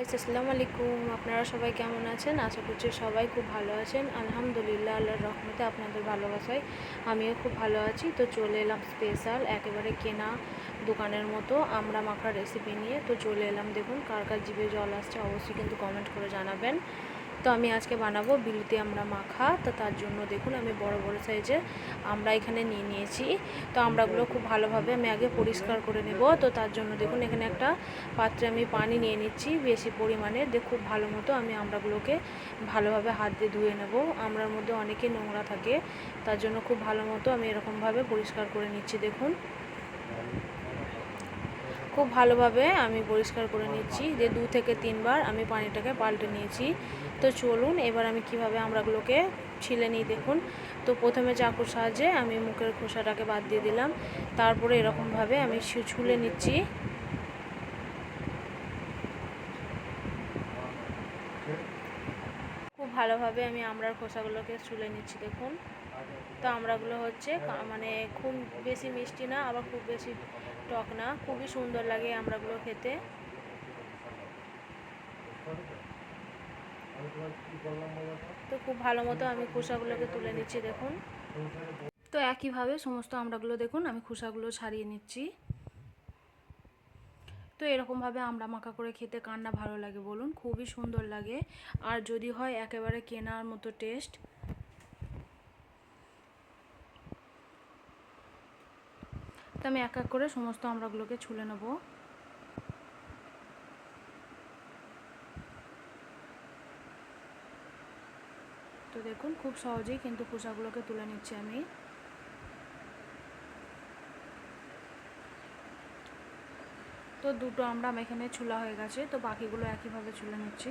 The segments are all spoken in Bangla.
গাইস আসসালামু আলাইকুম। আপনারা সবাই কেমন আছেন? আশা করছি সবাই খুব ভালো আছেন। আলহামদুলিল্লাহ, আল্লাহর রহমতে আপনাদের ভালোবাসায় আমিও খুব ভালো আছি। তো চলে এলাম স্পেশাল একেবারে কেনা দোকানের মতো আমরা মাখার রেসিপি নিয়ে। তো চলে এলাম, দেখুন কার কার জিভে জল আসছে, অবশ্যই কিন্তু কমেন্ট করে জানাবেন। তো আমি আজকে বানাবো বিলুতি আমরা মাখা। তো তার জন্য দেখুন আমি বড় বড় সাইজে আমরা এখানে নিয়ে নিয়েছি। তো আমরাগুলো খুব ভালোভাবে আমি আগে পরিষ্কার করে নেব। তো তার জন্য দেখুন এখানে একটা পাত্রে আমি পানি নিয়ে নিচ্ছি বেশি পরিমাণে। দিয়ে খুব ভালো মতো আমি আমরাগুলোকে ভালোভাবে হাত দিয়ে ধুয়ে নেব। আমরার মধ্যে অনেকে নোংরা থাকে, তার জন্য খুব ভালো মতো আমি এরকমভাবে পরিষ্কার করে নিচ্ছি দেখুন। খুব ভালোভাবে আমি পরিষ্কার করে নিচ্ছি যে দু থেকে তিনবার আমি পানিটাকে পাল্টে নিয়েছি। তো চলুন, এবার আমি কীভাবে আমড়াগুলোকে ছিলে নিই দেখুন। তো প্রথমে চাকুর সাহায্যে আমি মুখের খোসাটাকে বাদ দিয়ে দিলাম। তারপরে এরকমভাবে আমি ছুলে নিচ্ছি। ভালোভাবে আমি আমড়ার খোসাগুলোকে ছুলে নিচ্ছি, দেখুন। তো আমড়াগুলো হচ্ছে মানে খুব বেশি মিষ্টি না, আবার খুব বেশি টক না, খুবই সুন্দর লাগে আমড়াগুলো খেতে। তো খুব ভালো মতো আমি খোসাগুলোকে তুলে নিচ্ছি, দেখুন। তো একইভাবে সমস্ত আমড়াগুলো দেখুন, আমি খোসাগুলো ছাড়িয়ে নিচ্ছি। তো এরকমভাবে আমরা মাখা করে খেতে কান্না ভালো লাগে বলুন? খুবই সুন্দর লাগে। আর যদি হয় একেবারে কেনার মতো টেস্ট। তো আমি এক এক করে সমস্ত আমড়াগুলোকে ছুলে নেব। তো দেখুন, খুব সহজেই কিন্তু খোসাগুলোকে তুলে নিচ্ছি আমি। তো দুটো আমরা এখানে ছুলা হয়ে গেছে তো বাকিগুলো একইভাবে ছুলে নিচ্ছি।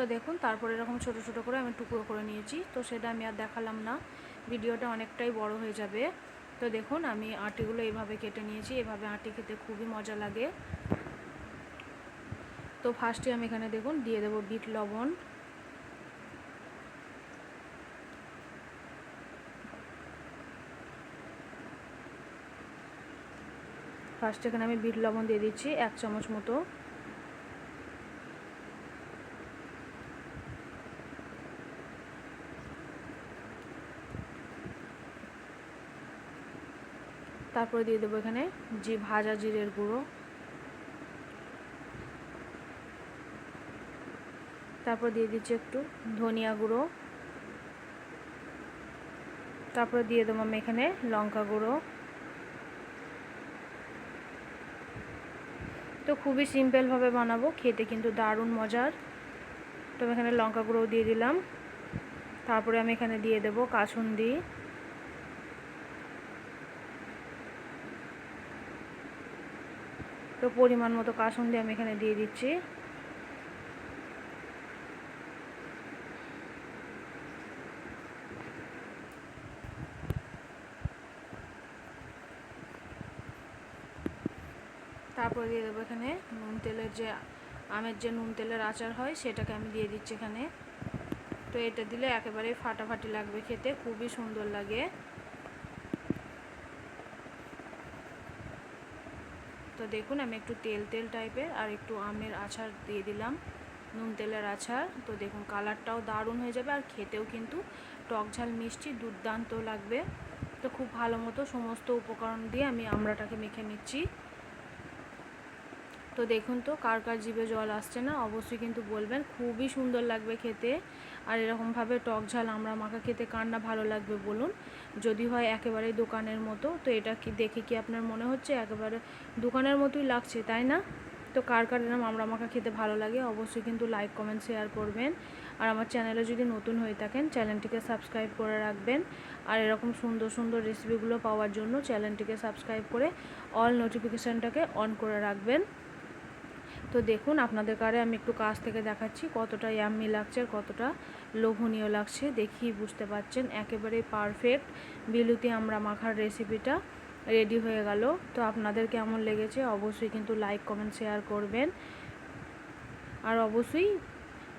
তো দেখুন, তারপরে এরকম ছোট ছোট করে আমি টুকরো করে নিয়েছি। তো সেটা আমি আর দেখালাম না। ভিডিওটা অনেকটাই বড় হয়ে যাবে। তো দেখুন, আমি আটিগুলো এইভাবে কেটে নিয়েছি। এভাবে আটি খেতে খুবই মজা লাগে। তো ফার্স্টে আমি এখানে দেখুন, দিয়ে দেবো বিট লবণ। ফার্স্ট এখানে আমি বিট লবণ দিয়ে দিচ্ছি এক চামচ মতো। তারপরে দিয়ে দেবো এখানে জি ভাজা জিরের গুঁড়ো। তারপর দিয়ে দিচ্ছি একটু ধনিয়া গুঁড়ো। তারপরে দিয়ে দেবো আমি এখানে লঙ্কা গুঁড়ো। তো খুবই সিম্পলভাবে বানাবো, খেতে কিন্তু দারুণ মজার। তো আমি এখানে লঙ্কা গুঁড়ো দিয়ে দিলাম। তারপরে আমি এখানে দিয়ে দেবো কাসুন্দি। তো পরিমাণ মতো কাসুন্দি আমি এখানে দিয়ে দিচ্ছি। তারপর দিয়ে দেবো এখানে নুন তেলের যে আমের যে নুন তেলের আচার হয়, সেটাকে আমি দিয়ে দিচ্ছি এখানে। তো এটা দিলে একেবারেই ফাটাফাটি লাগবে খেতে, খুবই সুন্দর লাগে। তো দেখুন, আমি একটু তেল তেল টাইপের আর একটু আমের আচার দিয়ে দিলাম, নুন তেলের আচার। তো দেখুন কালারটাও দারুণ হয়ে যাবে আর খেতেও কিন্তু টক ঝাল, মিষ্টি দুর্দান্ত লাগবে। তো খুব ভালো মতো সমস্ত উপকরণ দিয়ে আমি আমড়াটাকে মেখে নিচ্ছি। তো দেখুন তো, কার কার জিভে জল আসছে না, অবশ্যই কিন্তু বলবেন। খুবই সুন্দর লাগবে খেতে। আর এরকমভাবে টক ঝাল আমরা মাখা খেতে কার না ভালো লাগবে বলুন। যদি হয় একেবারেই দোকানের মতো, তো এটা কি দেখে কি আপনার মনে হচ্ছে? একেবারে দোকানের মতোই লাগছে, তাই না? তো কার কার এরকম আমরা মাখা খেতে ভালো লাগে, অবশ্যই কিন্তু লাইক কমেন্ট শেয়ার করবেন। আর আমার চ্যানেলে যদি নতুন হয়ে থাকেন চ্যানেলটিকে সাবস্ক্রাইব করে রাখবেন। আর এরকম সুন্দর সুন্দর রেসিপিগুলো পাওয়ার জন্য চ্যানেলটিকে সাবস্ক্রাইব করে অল নোটিফিকেশানটাকে অন করে রাখবেন। তো দেখুন, আপনাদের কারে আমি একটু কাছ থেকে দেখাচ্ছি কতটা ইয়াম্মি লাগছে কতটা লোভনীয় লাগছে। দেখি বুঝতে পারছেন, একেবারে পারফেক্ট বিলুতি আমরা মাখার রেসিপিটা রেডি হয়ে গেল। তো আপনাদের কেমন লেগেছে অবশ্যই কিন্তু লাইক কমেন্ট শেয়ার করবেন। আর অবশ্যই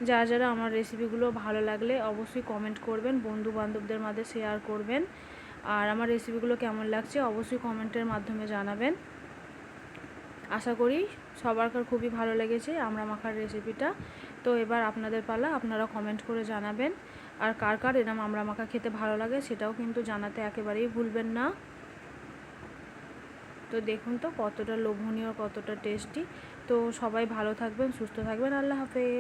যারা যারা আমার রেসিপিগুলো ভালো লাগলে অবশ্যই কমেন্ট করবেন বন্ধু বান্ধবদের মাঝে শেয়ার করবেন। আর আমার রেসিপিগুলো কেমন লাগছে অবশ্যই কমেন্টের মাধ্যমে জানাবেন। আশা করি সবারকার খুবই ভালো লেগেছে আমরা মাখার রেসিপিটা তো এবার আপনাদের পালা আপনারা কমেন্ট করে জানাবেন। আর কার কার এরম আমরা মাখা খেতে ভালো লাগে সেটাও কিন্তু জানাতে একেবারেই ভুলবেন না। তো দেখুন তো কতটা লোভনীয়, কতটা টেস্টি তো সবাই ভালো থাকবেন, সুস্থ থাকবেন। আল্লাহ হাফেজ।